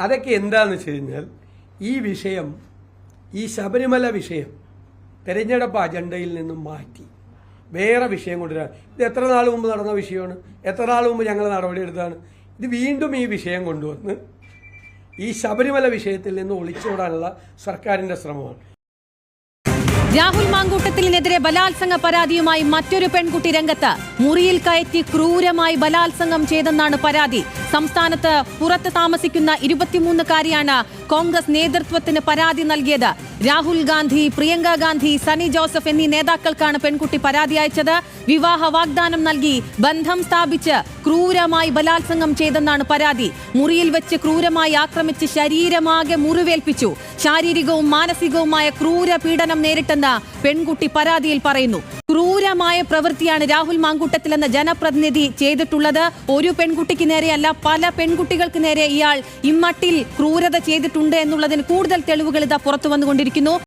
അതൊക്കെ എന്താന്ന് വെച്ച് കഴിഞ്ഞാൽ ഈ വിഷയം ഈ ശബരിമല വിഷയം തെരഞ്ഞെടുപ്പ് അജണ്ടയിൽ നിന്നും മാറ്റി. വേറെ വിഷയം കൊണ്ടുവരാൻ ഇത് എത്ര നാൾ മുമ്പ് നടന്ന വിഷയമാണ്? എത്ര നാൾ മുമ്പ് ഞങ്ങൾ നടപടിയെടുത്താണ് ഇത് വീണ്ടും ഈ വിഷയം കൊണ്ടുവന്ന് ഈ ശബരിമല വിഷയത്തിൽ നിന്ന് ഒളിച്ചോടാനുള്ള സർക്കാരിന്റെ ശ്രമമാണ്. രാഹുൽ മാങ്കൂട്ടത്തിനെതിരെ ബലാത്സംഗ പരാതിയുമായി മറ്റൊരു പെൺകുട്ടി രംഗത്ത് മുറിയിൽ കയറ്റി ക്രൂരമായി ബലാത്സംഗം ചെയ്തെന്നാണ് പരാതി. സംസ്ഥാനത്ത് പുറത്ത് താമസിക്കുന്ന ഇരുപത്തിമൂന്നുകാരിയാണ് കോൺഗ്രസ് നേതൃത്വത്തിന് പരാതി നൽകിയത്. രാഹുൽ ഗാന്ധി പ്രിയങ്ക ഗാന്ധി സണ്ണി ജോസഫ് എന്നീ നേതാക്കൾക്കാണ് പെൺകുട്ടി പരാതി അയച്ചത്. വിവാഹ വാഗ്ദാനം നൽകി ബന്ധം സ്ഥാപിച്ച് ക്രൂരമായി ബലാത്സംഗം ചെയ്തെന്നാണ് പരാതി. മുറിയിൽ വെച്ച് ക്രൂരമായി ആക്രമിച്ച് ശരീരമാകെ മുറിവേൽപ്പിച്ചു. ശാരീരികവും മാനസികവുമായ ക്രൂര പീഡനം നേരിട്ടെന്ന് പെൺകുട്ടി പരാതിയിൽ പറയുന്നു. ക്രൂരമായ പ്രവൃത്തിയാണ് രാഹുൽ മാങ്കൂട്ടത്തിലെന്ന ജനപ്രതിനിധി ചെയ്തിട്ടുള്ളത്. ഒരു പെൺകുട്ടിക്ക് നേരെയല്ല പല പെൺകുട്ടികൾക്ക് നേരെ ഇയാൾ ഇമ്മട്ടിൽ ക്രൂരത ചെയ്തിട്ടുണ്ട് എന്നുള്ളതിന് കൂടുതൽ തെളിവുകൾ ഇതാ പുറത്തു വന്നുകൊണ്ടിരിക്കുന്നു.